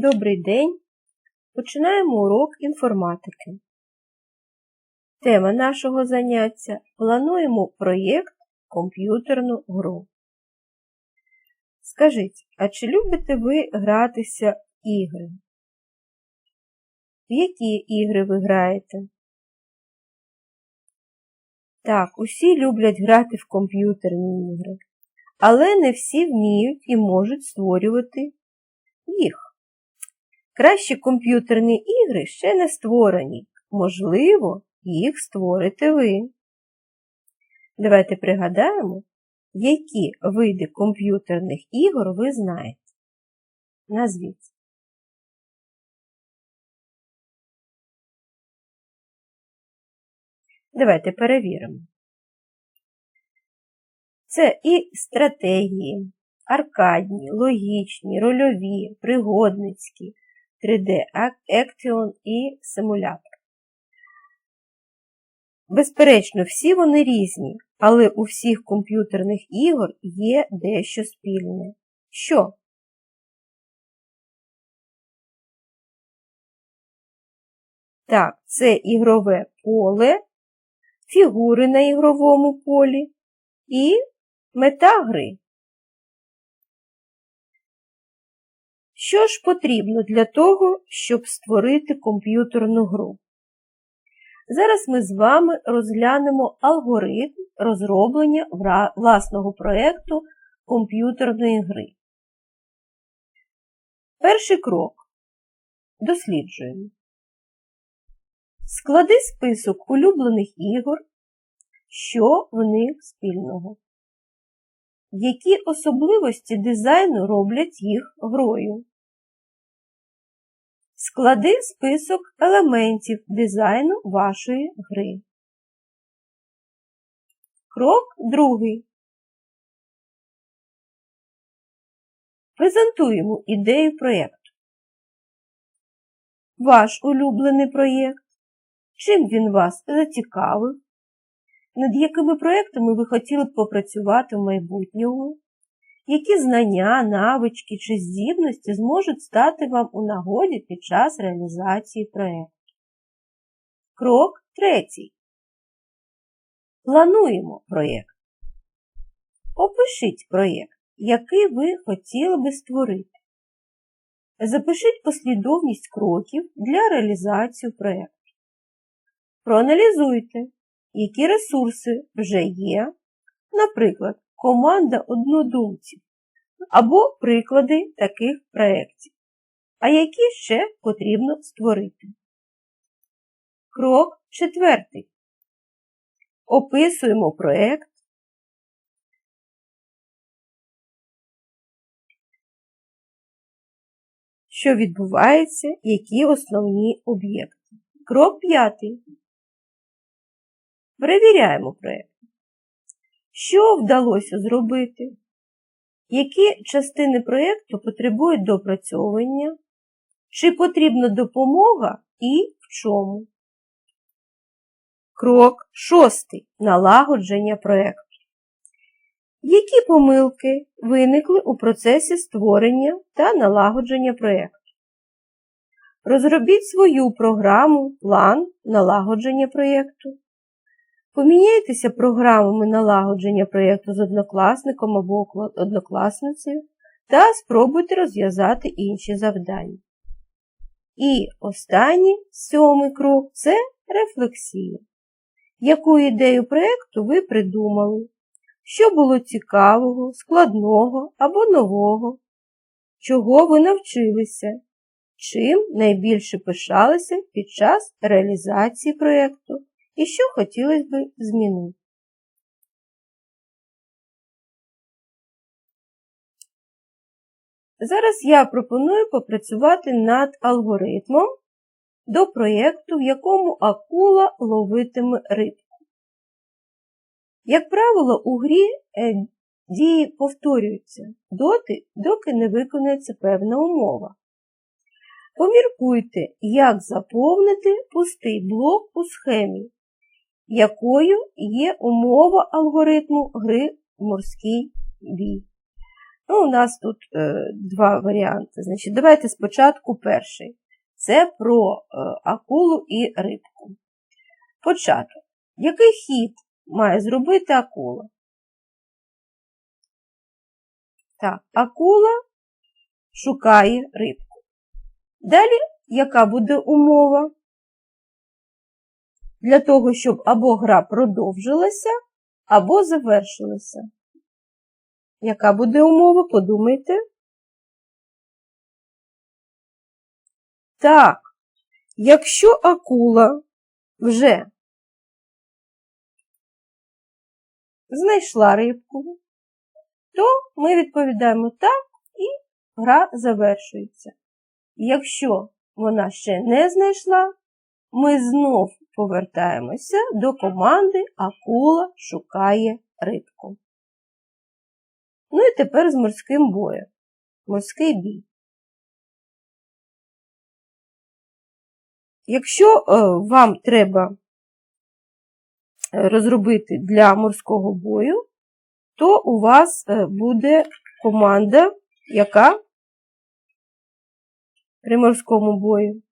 Добрий день! Починаємо урок інформатики. Тема нашого заняття Плануємо проєкт комп'ютерну гру. Скажіть, а чи любите ви гратися в ігри? В які ігри ви граєте? Так, усі люблять грати в комп'ютерні ігри, але не всі вміють і можуть створювати їх. Кращі комп'ютерні ігри ще не створені. Можливо, їх створите ви. Давайте пригадаємо, які види комп'ютерних ігор ви знаєте. Назвіть. Давайте перевіримо. Це і стратегії, аркадні, логічні, рольові, пригодницькі, 3D Action і симулятор. Безперечно, всі вони різні, але у всіх комп'ютерних ігор є дещо спільне. Що? Так, це ігрове поле, фігури на ігровому полі і мета гри. Що ж потрібно для того, щоб створити комп'ютерну гру? Зараз ми з вами розглянемо алгоритм розроблення власного проєкту комп'ютерної гри. Перший крок. Досліджуємо. Склади список улюблених ігор, що в них спільного. Які особливості дизайну роблять їх грою? Склади список елементів дизайну вашої гри. Крок другий. Презентуємо ідею проєкту. Ваш улюблений проєкт. Чим він вас зацікавив? Над якими проєктами ви хотіли б попрацювати в майбутньому? Які знання, навички чи здібності зможуть стати вам у нагоді під час реалізації проєкту? Крок третій. Плануємо проєкт. Опишіть проєкт, який ви хотіли би створити. Запишіть послідовність кроків для реалізації проєкту. Проаналізуйте, які ресурси вже є, наприклад, команда однодумців або приклади таких проєктів, а які ще потрібно створити. Крок четвертий. Описуємо проєкт. Що відбувається, які основні об'єкти. Крок п'ятий. Перевіряємо проєкт. Що вдалося зробити? Які частини проєкту потребують допрацьовування? Чи потрібна допомога і в чому? Крок шостий. Налагодження проєкту. Які помилки виникли у процесі створення та налагодження проєкту? Розробіть свою програму, план налагодження проєкту. Поміняйтеся програмами налагодження проєкту з однокласником або однокласницею та спробуйте розв'язати інші завдання. І останній сьомий крок це рефлексія. Яку ідею проєкту ви придумали? Що було цікавого, складного або нового? Чого ви навчилися? Чим найбільше пишалися під час реалізації проєкту? І що хотілося б змінити. Зараз я пропоную попрацювати над алгоритмом до проєкту, в якому акула ловитиме рибку. Як правило, у грі е, дії повторюються доти, доки не виконується певна умова. Поміркуйте, як заповнити пустий блок у схемі, якою є умова алгоритму гри морський бій. Ну, у нас тут е, два варіанти. Значить, давайте спочатку перший. Це про е, акулу і рибку. Початок. Який хід має зробити акула? Так, акула шукає рибку. Далі, яка буде умова? Для того, щоб або гра продовжилася, або завершилася. Яка буде умова, подумайте? Так, якщо акула вже знайшла рибку, то ми відповідаємо так і гра завершується. Якщо вона ще не знайшла, ми знов повертаємося до команди Акула шукає рибку. Ну і тепер з морським боєм. Морський бій. Якщо е, вам треба розробити для морського бою, то у вас е, буде команда, яка при морському бою.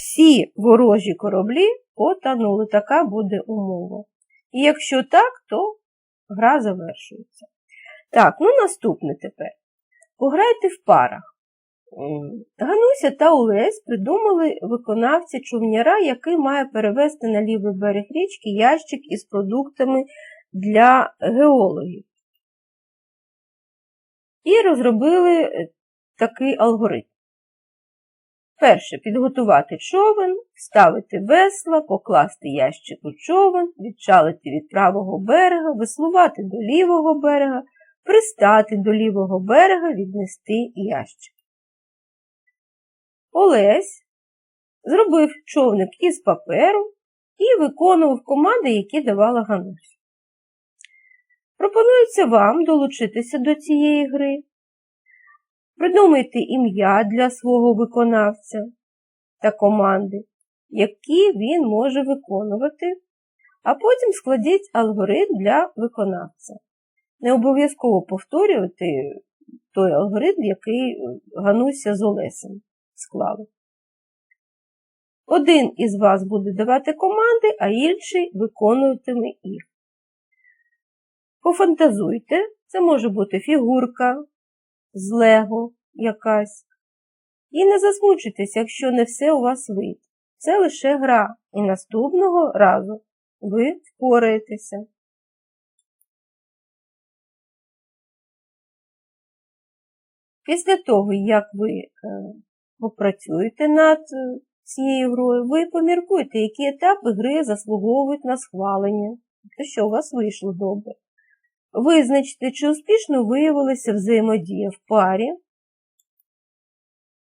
Всі ворожі кораблі потонули. Така буде умова. І якщо так, то гра завершується. Так, ну наступне тепер. Пограйте в парах. Гануся та Олесь придумали виконавця човняра, який має перевезти на лівий берег річки ящик із продуктами для геологів. І розробили е, такий алгоритм. Перше підготувати човен, вставити весла, покласти ящик у човен, відчалити від правого берега, веслувати до лівого берега, пристати до лівого берега, віднести ящик. Олесь зробив човник із паперу і виконував команди, які давала Ганусь. Пропонується вам долучитися до цієї гри. Придумайте ім'я для свого виконавця та команди, які він може виконувати, а потім складіть алгоритм для виконавця. Не обов'язково повторювати той алгоритм, який Гануся з Олесем склали. Один із вас буде давати команди, а інший виконуватиме їх. Пофантазуйте, це може бути фігурка з лего якась. І не засмучуйтесь, якщо не все у вас вийде. Це лише гра, і наступного разу ви впораєтеся. Після того, як ви е, попрацюєте над е, цією грою, ви поміркуйте, які етапи гри заслуговують на схвалення, те, що у вас вийшло добре. Визначте, чи успішно виявилася взаємодія в парі.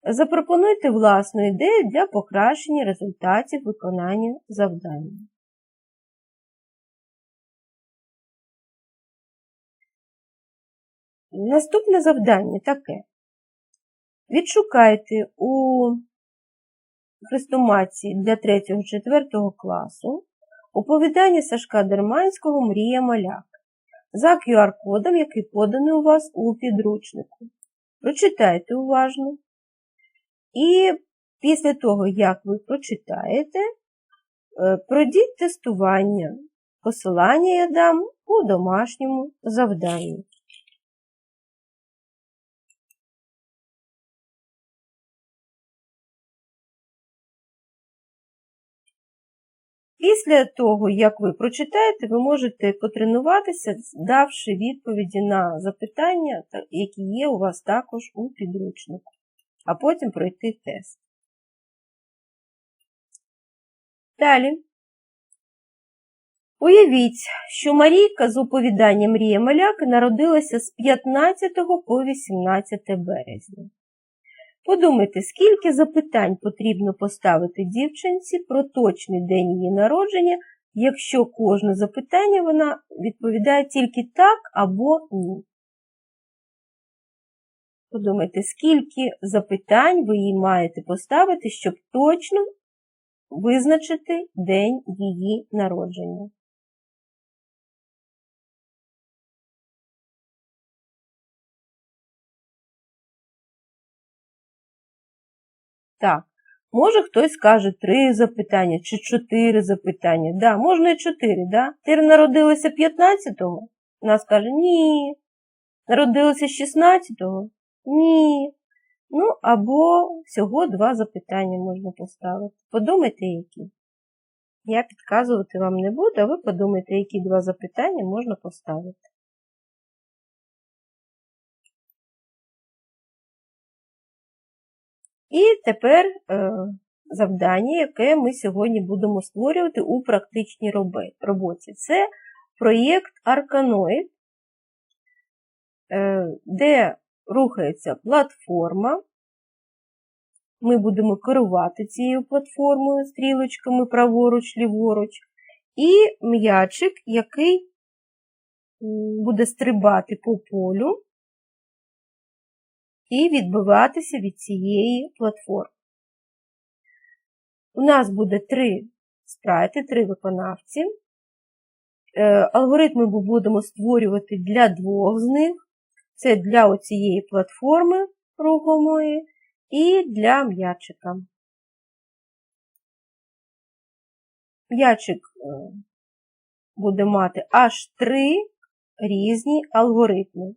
Запропонуйте власну ідею для покращення результатів виконання завдання. Наступне завдання таке. Відшукайте у хрестоматії для 3-4 класу оповідання Сашка Дерманського Мрія Маляк за QR-кодом, який поданий у вас у підручнику. Прочитайте уважно. І після того, як ви прочитаєте, е, пройдіть тестування. Посилання я дам у домашньому завданні. Після того, як ви прочитаєте, ви можете потренуватися, давши відповіді на запитання, які є у вас також у підручнику, а потім пройти тест. Далі. Уявіть, що Марійка з оповідання Мрія Маляки народилася з 15 по 18 березня. Подумайте, скільки запитань потрібно поставити дівчинці про точний день її народження, якщо кожне запитання вона відповідає тільки так або ні. Подумайте, скільки запитань ви їй маєте поставити, щоб точно визначити день її народження. Так. Може хтось скаже три запитання чи чотири запитання. Да, можна і чотири, да? Ти народилася 15-го? Вона скаже ні. Народилася 16-го? Ні. Ну, або всього два запитання можна поставити. Подумайте, які. Я підказувати вам не буду, а ви подумайте, які два запитання можна поставити. І тепер е, завдання, яке ми сьогодні будемо створювати у практичній роботі. Це проєкт Арканоїд, е, де рухається платформа. Ми будемо керувати цією платформою стрілочками праворуч, ліворуч, і м'ячик, який буде стрибати по полю і відбиватися від цієї платформи. У нас буде три спрайти, три виконавці. Е, алгоритми ми будемо створювати для двох з них. Це для оцієї платформи рухомої і для м'ячика. М'ячик е, буде мати аж три різні алгоритми.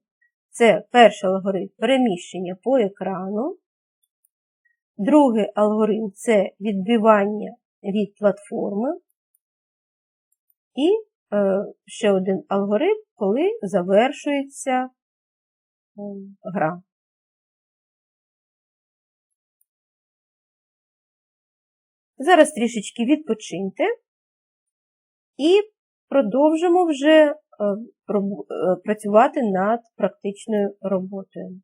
Це перший алгоритм переміщення по екрану. Другий алгоритм це відбивання від платформи. І е, ще один алгоритм, коли завершується е, гра. Зараз трішечки відпочиньте і продовжимо вже працювати над практичною роботою.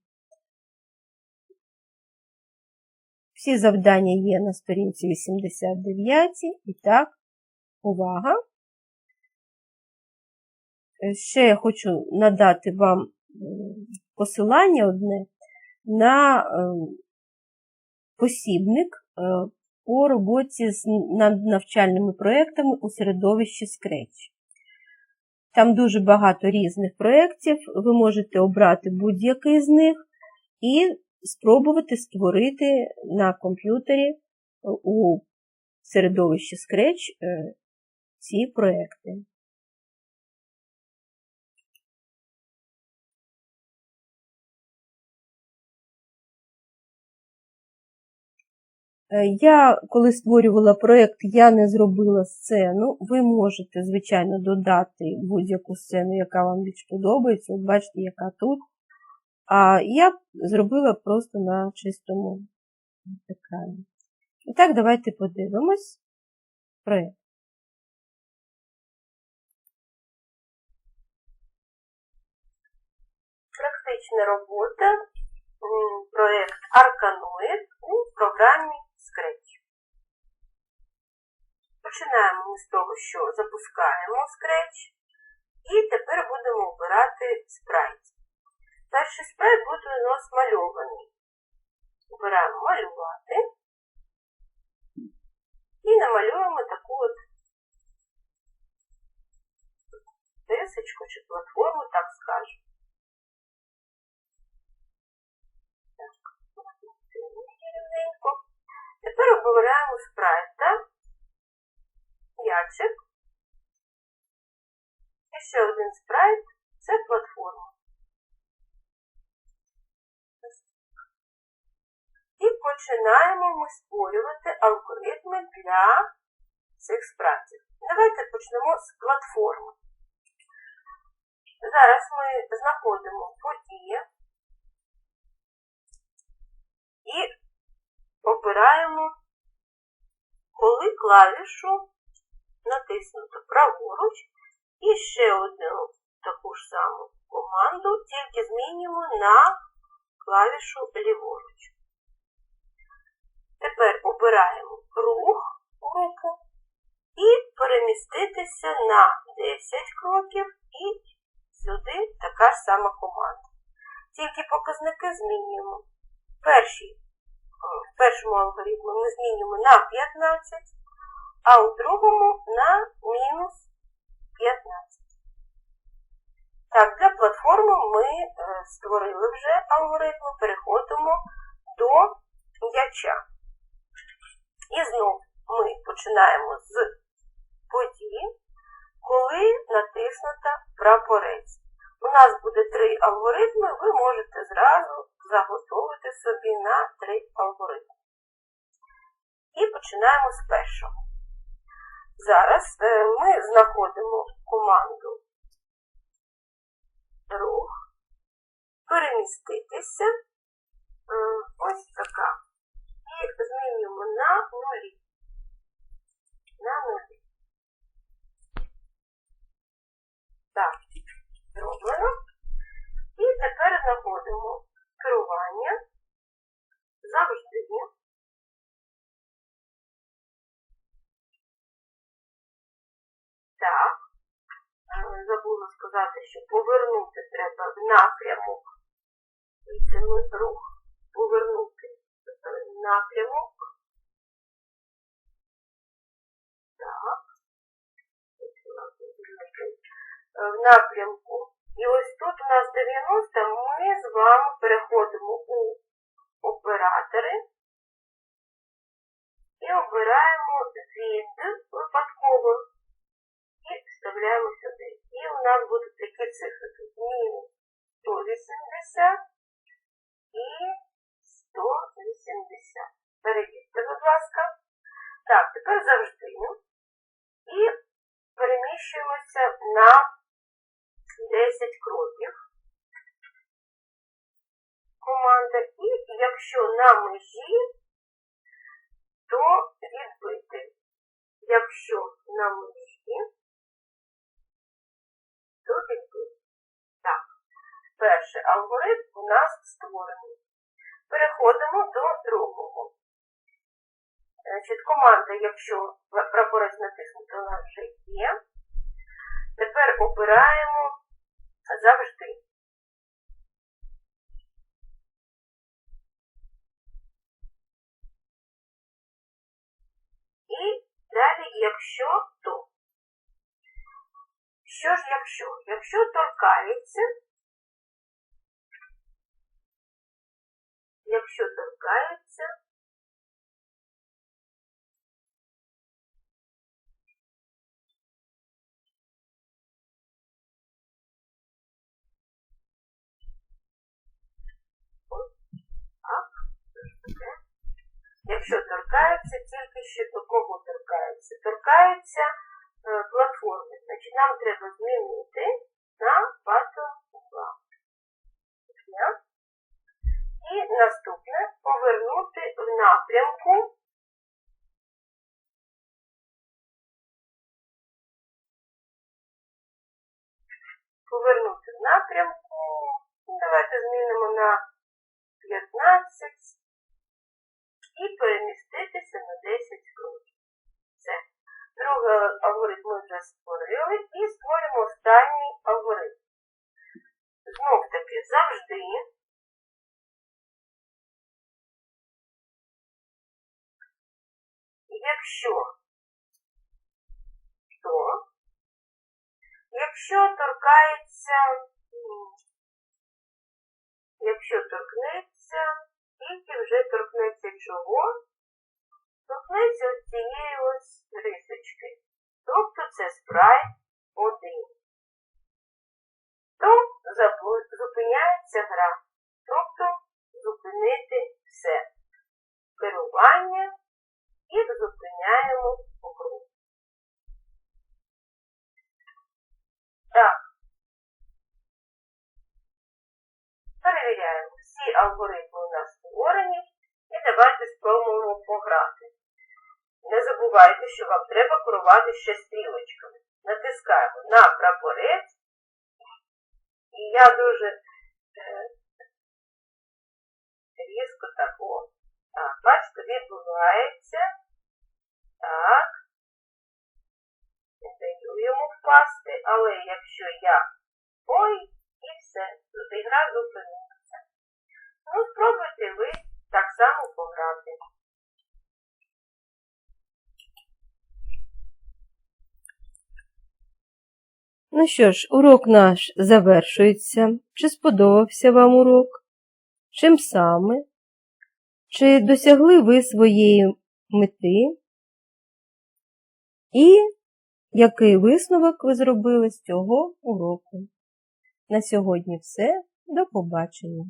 Всі завдання є на сторінці 89. І так, увага. Е, ще я хочу надати вам посилання одне на посібник по роботі над навчальними проєктами у середовищі Scratch. Там дуже багато різних проєктів, ви можете обрати будь-який з них і спробувати створити на комп'ютері у середовищі Scratch е, ці проєкти. Я, коли створювала проєкт, я не зробила сцену. Ви можете, звичайно, додати будь-яку сцену, яка вам більш подобається. От бачите, яка тут. А я зробила просто на чистому екрані. І так, давайте подивимось проєкт. Практична робота, проєкт Арканоїд у програмі Scratch. Починаємо ми з того, що запускаємо Scratch. І тепер будемо обирати спрайт. Перший спрайт буде у нас мальований. Обираємо малювати. І намалюємо таку от тисочку чи платформу, так скажемо. рівненько. Тепер обираємо спрайта, ячик. І ще один спрайт це платформа. І починаємо ми створювати алгоритми для цих спрайтів. Давайте почнемо з платформи. Зараз ми знаходимо події і обираємо, коли клавішу натиснуто праворуч і ще одну таку ж саму команду, тільки змінюємо на клавішу ліворуч. Тепер обираємо рух руку і переміститися на 10 кроків і сюди така ж сама команда. Тільки показники змінюємо. Перший в першому алгоритмі ми змінюємо на 15, а у другому на мінус 15. Так, для платформи ми е, створили вже алгоритми, переходимо до м'яча. І знов ми починаємо з події, коли натиснута прапорець. У нас буде три алгоритми, ви можете зразу заготовити собі на три алгоритми. І починаємо з першого. Зараз е, ми знаходимо команду рух, переміститися. М, Ось така. І змінюємо на нулі. На нулі. Так, зроблено. І тепер знаходимо керування завжди. Забула сказати, що повернути треба в напрямок. Це ми рух повернути е, напрямок. Так. Е, В напрямку. І ось тут у нас 90, ми з вами переходимо у оператори і обираємо від випадково вставляємо сюди. І у нас будуть такі цифри. Тут мінус 180 і 180. Перевірте, будь ласка. Так, тепер завжди. І переміщуємося на 10 кроків. Команда. І якщо на межі, то відбити. Якщо на межі, то відбити. Так. Перший алгоритм у нас створений. Переходимо до другого. Значить, команда, якщо прапорець натиснути, нас вже є. Тепер обираємо завжди. І далі, якщо. Що ж, якщо? Якщо торкається, якщо торкається, Якщо торкається, тільки що до кого торкається? Торкається платформи. Значить, нам треба змінити на Battle І наступне повернути в напрямку. Повернути в напрямку. Давайте змінимо на 15 і переміститися на 10 кроків. Все. Алгоритм ми вже створили і створимо останній алгоритм. Знов таки завжди. Якщо то, якщо торкається, якщо торкнеться, тільки вже торкнеться чого? Торкнеться ось цієї ось рисочки. Тобто це спрайт 1. То зупиняється гра. Тобто зупинити все. Керування і зупиняємо гру. Так. Перевіряємо. Всі алгоритми у нас створені. Давайте спробуємо пограти. Не забувайте, що вам треба керувати ще стрілочками. Натискаємо на прапорець. І я дуже е, різко так о. Так, бачите, відбувається. Так. Не даю йому впасти, але якщо я ой, і все, тут ігра зупинилася. Ну, спробуйте ви само пограти. Ну що ж, урок наш завершується. Чи сподобався вам урок? Чим саме? Чи досягли ви своєї мети і який висновок ви зробили з цього уроку. На сьогодні все. До побачення!